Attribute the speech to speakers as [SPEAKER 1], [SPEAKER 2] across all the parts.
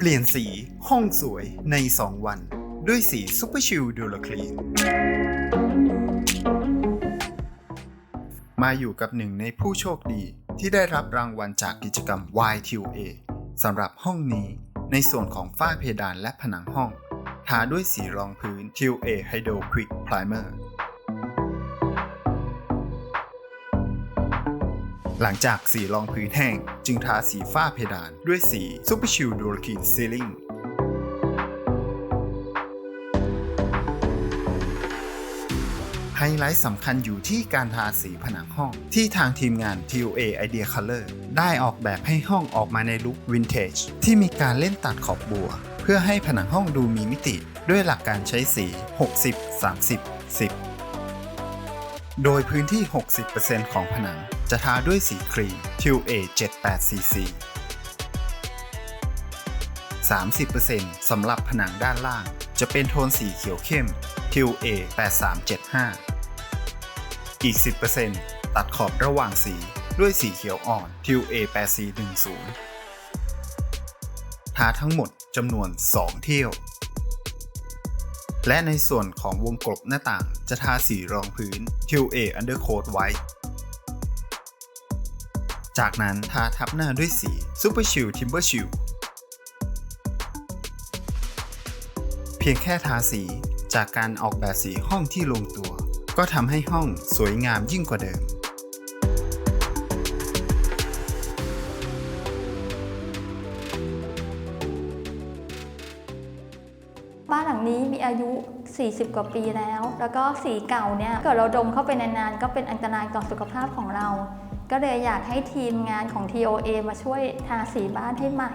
[SPEAKER 1] เปลี่ยนสีห้องสวยใน 2 วัน ด้วยสีซูเปอร์ชิลดูลคลีนมาอยู่กับหนึ่งในผู้โชคดีที่ได้รับรางวัลจากกิจกรรม YTA สำหรับห้องนี้ในส่วนของฝ้าเพดานและผนังห้อง ทาด้วยสีรองพื้น TA Hydro Quick Primer หลังจากสีรองพื้นแห้ง จึงทาสีฝ้าเพดานด้วยสี Super Chill d u r a k i n Ceiling ไฮไลท์สำคัญอยู่ที่การทาสีผนังห้อง ที่ทางทีมงาน TUA Idea Color ได้ออกแบบให้ห้องออกมาในลุควินเทจที่มีการเล่นตัดขอบบัว เพื่อให้ผนังห้องดูมีมิติ ด้วยหลักการใช้สี 60 30 10 โดยพื้นที่ 60%ของผนังจะทาด้วยสีครีม TUA 78cc 30%สำหรับผนังด้านล่าง จะเป็นโทนสีเขียวเข้ม TUA 8375 อีก 10%ตัดขอบระหว่างสีด้วยสีเขียวอ่อน TUA 8410 ทาทั้งหมดจำนวน 2 เที่ยว และในส่วนของวงกลบหน้าต่างจะทาสีรองพื้น QA Undercoat White จากนั้นทาทับหน้าด้วยสี Super Chill Timber Chill เพียงแค่ทาสีจากการออกแบบสีห้องที่ลงตัว ก็ทำให้ห้องสวยงามยิ่งกว่าเดิม
[SPEAKER 2] บ้านหลังนี้มีอายุ 40 กว่าปีแล้ว แล้วก็สีเก่าเนี่ยเกิดเราดมเข้าไปนานๆก็เป็นอันตรายต่อสุขภาพของเรา ก็เลยอยากให้ทีมงานของ TOA มาช่วยทาสีบ้านให้ใหม่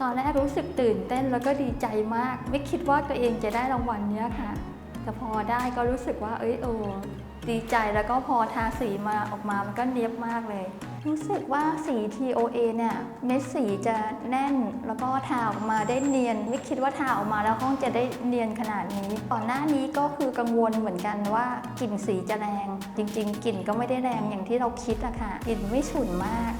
[SPEAKER 2] ตอนแรกรู้สึกตื่นเต้นแล้วก็ดีใจมาก ไม่คิดว่าตัวเองจะได้รางวัลเนี้ยค่ะ แต่พอได้ก็รู้สึกว่าเอ้ยโอ้ ดีใจแล้วก็พอทาสีมาออกมามันก็เนียบมากเลย รู้สึกว่าสี TOA เนี่ยเม็ดสีจะแน่นแล้วก็ทาออกมาได้เนียน ไม่คิดว่าทาออกมาแล้วห้องจะได้เนียนขนาดนี้ก่อนหน้านี้ก็คือกังวลเหมือนกันว่ากลิ่นสีจะแรง จริง ๆกลิ่นก็ไม่ได้แรงอย่างที่เราคิดอะค่ะกลิ่นไม่ฉุนมาก